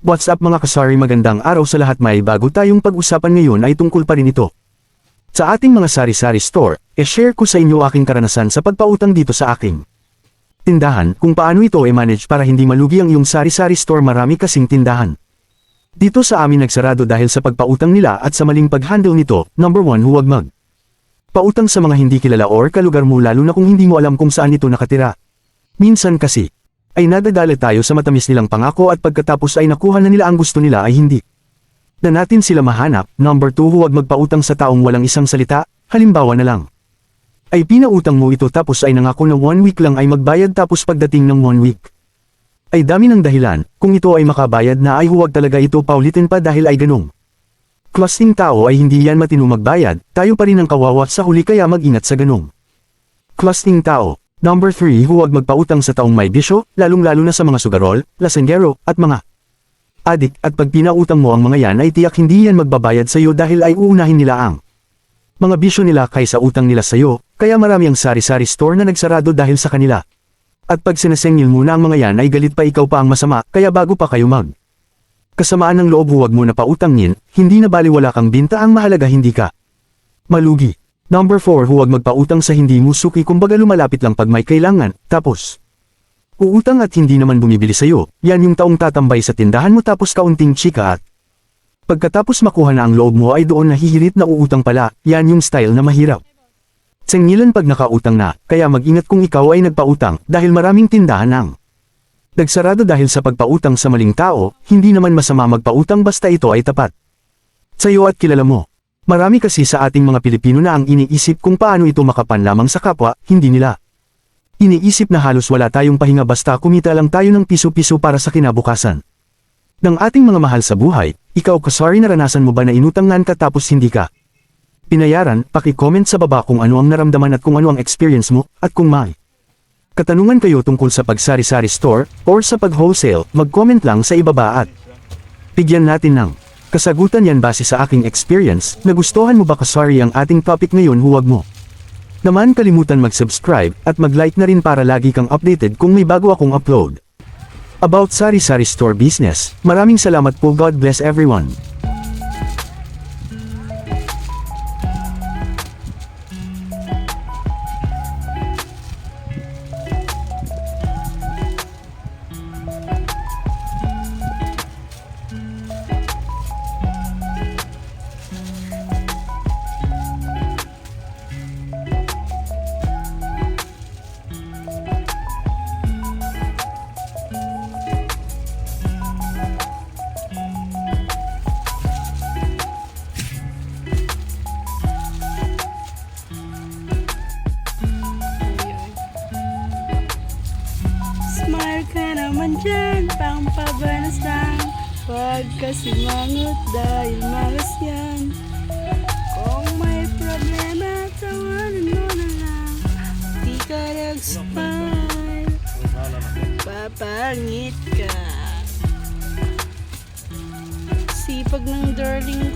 What's up mga kasari magandang araw sa lahat may bago tayong pag-usapan ngayon ay tungkol pa rin ito. Sa ating mga sari-sari store, e-share ko sa inyo aking karanasan sa pagpautang dito sa aking tindahan kung paano ito i-manage para hindi malugi ang iyong sari-sari store marami kasing tindahan. Dito sa amin nagsarado dahil sa pagpautang nila at sa maling pag-handle nito, number 1 huwag mag. Pautang sa mga hindi kilala or kalugar mo lalo na kung hindi mo alam kung saan ito nakatira. Minsan kasi, ay nadadala tayo sa matamis nilang pangako at pagkatapos ay nakuha na nila ang gusto nila ay hindi. Na natin sila mahanap, number 2 huwag magpautang sa taong walang isang salita, halimbawa na lang. Ay pinautang mo ito tapos ay nangako na one week lang ay magbayad tapos pagdating ng one week. Ay dami ng dahilan, kung ito ay makabayad na ay huwag talaga ito paulitin pa dahil ay ganong. Klaseng tao ay hindi yan matino magbayad, tayo pa rin ang kawawa sa huli kaya mag-ingat sa ganong. Klaseng tao. Number 3 huwag magpautang sa taong may bisyo, lalong-lalo na sa mga sugarol, lasenggero, at mga adik at pag pinautang mo ang mga yan ay tiyak hindi yan magbabayad sa iyo dahil ay uunahin nila ang mga bisyo nila kaysa utang nila sa iyo, kaya marami ang sari-sari store na nagsarado dahil sa kanila. At pag sinasengil mo na ang mga yan ay galit pa ikaw pa ang masama, kaya bago pa kayo mag. Kasamaan ng loob huwag mo na pautangin, hindi na baliwala kang binta ang mahalaga hindi ka. Malugi. Number 4 huwag magpautang sa hindi mo suki kumbaga lumalapit lang pag may kailangan, tapos. Uutang at hindi naman bumibili sa'yo, yan yung taong tatambay sa tindahan mo tapos kaunting chika at. Pagkatapos makuha na ang loob mo ay doon nahihirit na uutang pala, yan yung style na mahirap. Sengilan pag nakautang na, kaya mag-ingat kung ikaw ay nagpautang dahil maraming tindahan ang. Nagsarado dahil sa pagpautang sa maling tao, hindi naman masama magpautang basta ito ay tapat. Sa'yo at kilala mo. Marami kasi sa ating mga Pilipino na ang iniisip kung paano ito makapan lamang sa kapwa, hindi nila. Iniisip na halos wala tayong pahinga basta kumita lang tayo ng piso-piso para sa kinabukasan. Ng ating mga mahal sa buhay, ikaw kasari naranasan mo ba na inutangan ka tapos hindi ka? Pinayaran, paki-comment sa baba kung ano ang naramdaman at kung ano ang experience mo, at kung may. Katanungan kayo tungkol sa pagsari-sari store, or sa pag-wholesale, mag-comment lang sa ibaba at bigyan natin ng kasagutan yan base sa aking experience, nagustuhan mo ba kasari ang ating topic ngayon huwag mo. Naman kalimutan mag-subscribe at mag-like na rin para lagi kang updated kung may bago akong upload. About Sari-Sari Store Business, maraming salamat po God bless everyone. Smile ka naman dyan, pang pabanas lang. Huwag kasi mangot dahil malas yan. Kung may problema, tawanan mo na lang. Di ka nag-smile. Papangit ka. Sipag ng darling